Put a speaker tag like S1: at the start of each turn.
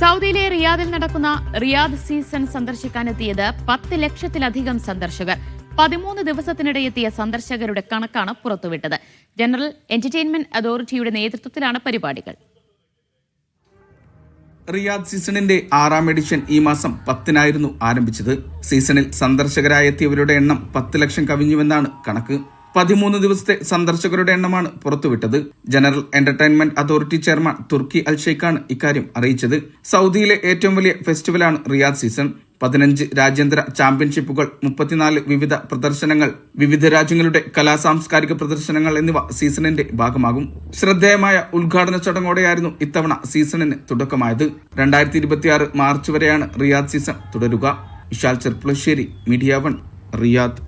S1: സൗദിയിലെ റിയാദിൽ നടക്കുന്ന റിയാദ് സീസൺ സന്ദർശിക്കാനെത്തിയത് പത്ത് ലക്ഷത്തിലധികം സന്ദർശകർ. പതിമൂന്ന് ദിവസത്തിനിടെ എത്തിയ സന്ദർശകരുടെ കണക്കാണ് പുറത്തുവിട്ടത്. ജനറൽ എന്റർടൈൻമെന്റ് അതോറിറ്റിയുടെ നേതൃത്വത്തിലാണ് പരിപാടികൾ.
S2: റിയാദ് സീസണിന്റെ ആറാം എഡിഷൻ ഈ മാസം പത്തിനായിരുന്നു ആരംഭിച്ചത്. സീസണിൽ സന്ദർശകരായെത്തിയവരുടെ എണ്ണം പത്ത് ലക്ഷം കവിഞ്ഞുവെന്നാണ് കണക്ക്. പതിമൂന്ന് ദിവസത്തെ സന്ദർശകരുടെ എണ്ണമാണ് പുറത്തുവിട്ടത്. General entertainment authority chairman Turki Al ഷെയ്ഖാണ് ഇക്കാര്യം അറിയിച്ചത്. സൗദിയിലെ ഏറ്റവും വലിയ ഫെസ്റ്റിവലാണ് റിയാദ് സീസൺ. പതിനഞ്ച് രാജ്യാന്തര ചാമ്പ്യൻഷിപ്പുകൾ മുപ്പത്തിനാല് വിവിധ പ്രദർശനങ്ങൾ വിവിധ രാജ്യങ്ങളുടെ കലാ സാംസ്കാരിക പ്രദർശനങ്ങൾ എന്നിവ സീസണിന്റെ ഭാഗമാകും. ശ്രദ്ധേയമായ ഉദ്ഘാടന ചടങ്ങോടെയായിരുന്നു ഇത്തവണ സീസണിന് തുടക്കമായത്. രണ്ടായിരത്തി ഇരുപത്തിയാറ് മാർച്ച് വരെയാണ് റിയാദ് സീസൺ തുടരുക. Vishal Cherpulassery Media One Riyadh.